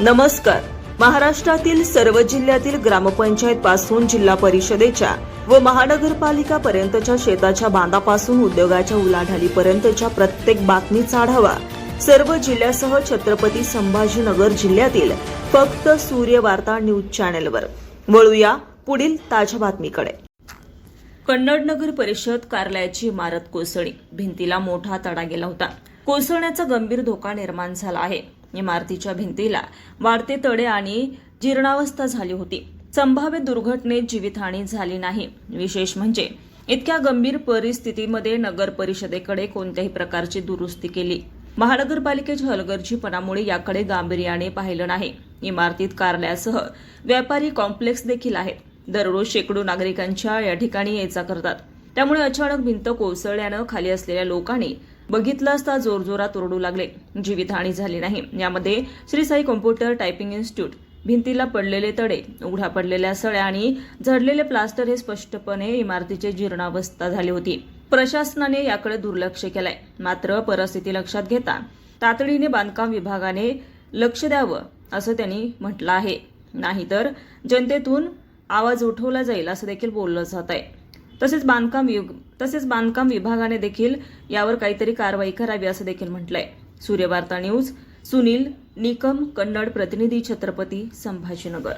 नमस्कार. महाराष्ट्रातील सर्व जिल्ह्यातील ग्रामपंचायत पासून जिल्हा परिषदेच्या व महानगरपालिका पर्यंतच्या शेताच्या बांधापासून उद्योगाच्या उलाढालीपर्यंतच्या प्रत्येक बातमीचा आढावा सर्व जिल्ह्यासह छत्रपती संभाजीनगर जिल्ह्यातील फक्त सूर्य वार्ता न्यूज चॅनेलवर. वळूया पुढील ताज्या बातमीकडे. कन्नड नगर परिषद कार्यालयाची इमारत कोसळी. भिंतीला मोठा तडा गेला होता. कोसळण्याचा गंभीर धोका निर्माण झाला आहे. इमारतीच्या भिंतीला वाढते तडे आणि जीर्णावस्था झाली होती. संभाव्य दुर्घटनेत जीवितहानी झाली नाही. विशेष म्हणजे इतक्या गंभीर परिस्थितीमध्ये नगर परिषदेकडे कोणत्याही प्रकारची दुरुस्ती केली. महानगरपालिकेच्या हलगर्जीपणामुळे याकडे गांभीर्याने पाहिलं नाही. इमारतीत कार्यालयासह व्यापारी कॉम्प्लेक्स देखील आहेत. दररोज शेकडो नागरिकांच्या या ठिकाणी ये करतात त्यामुळे अचानक भिंत कोसळल्यानं खाली असलेल्या लोकांनी बघितलं असता जोरजोरात ओरडू लागले. जीवितहानी झाली नाही. यामध्ये Shri Sai computer typing institute भिंतीला पडलेले तडे उघडा पडलेल्या सळ्या आणि झडलेले प्लास्टर हे स्पष्टपणे इमारतीची जीर्णावस्था झाली होती. प्रशासनाने याकडे दुर्लक्ष केलंय. मात्र परिस्थिती लक्षात घेता तातडीने बांधकाम विभागाने लक्ष द्यावं असं त्यांनी म्हटलं आहे. नाहीतर जनतेतून आवाज उठवला जाईल असं देखील बोललं जात आहे तसेच बांधकाम तसेच बांधकाम विभागाने देखील यावर काहीतरी कारवाई करावी असं देखील म्हटलंय. सूर्यवार्ता न्यूज सुनील निकम कन्नड प्रतिनिधी छत्रपती संभाजीनगर.